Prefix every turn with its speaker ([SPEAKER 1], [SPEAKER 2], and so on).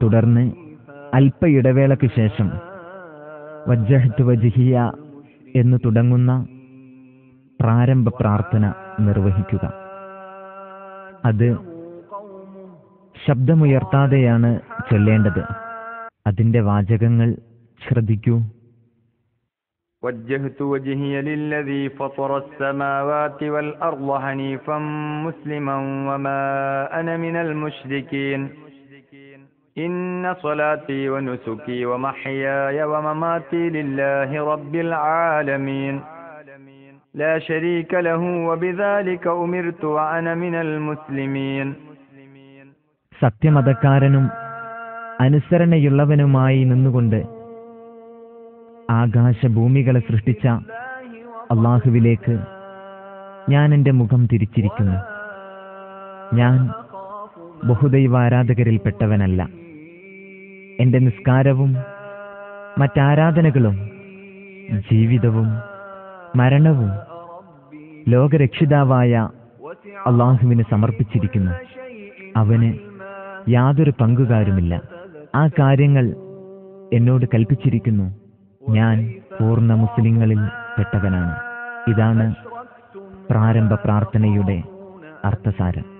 [SPEAKER 1] തുടർന്ന് അല്പ ഇടവേളയ്ക്ക് ശേഷം വജ്ജഹത്ത് വജിഹിയ എന്ന് തുടങ്ങുന്ന പ്രാരംഭ പ്രാർത്ഥന നിർവഹിക്കുക അത് ശബ്ദമുയർത്താതെയാണ് ചൊല്ലേണ്ടത് അതിന്റെ വാചകങ്ങൾ ശ്രദ്ധിക്കൂ
[SPEAKER 2] وجهت وجهي للذي فطر السماوات والأرض حنيفا مسلما وما أنا من المشركين إن صلاتي ونسكي ومحياي ومماتي لله رب العالمين لا شريك له وبذلك أمرت وأنا من المسلمين
[SPEAKER 1] സത്യമതക്കാരനും അനുസരണയുള്ളവനുമായി നിന്നുകൊണ്ട് ആകാശഭൂമികളെ സൃഷ്ടിച്ച അള്ളാഹുവിലേക്ക് ഞാൻ എൻ്റെ മുഖം തിരിച്ചിരിക്കുന്നു ഞാൻ ബഹുദൈവാരാധകരിൽപ്പെട്ടവനല്ല എന്റെ നിസ്കാരവും മറ്റാരാധനകളും ജീവിതവും മരണവും ലോകരക്ഷിതാവായ അള്ളാഹുവിന് സമർപ്പിച്ചിരിക്കുന്നു. അവന് യാതൊരു പങ്കുകാരുമില്ല. ആ കാര്യങ്ങൾ എന്നോട് കൽപ്പിച്ചിരിക്കുന്നു. ഞാൻ പൂർണ മുസ്ലിങ്ങളിൽ പെട്ടവനാണ്. ഇതാണ് പ്രാരംഭ പ്രാർത്ഥനയുടെ അർത്ഥസാരം.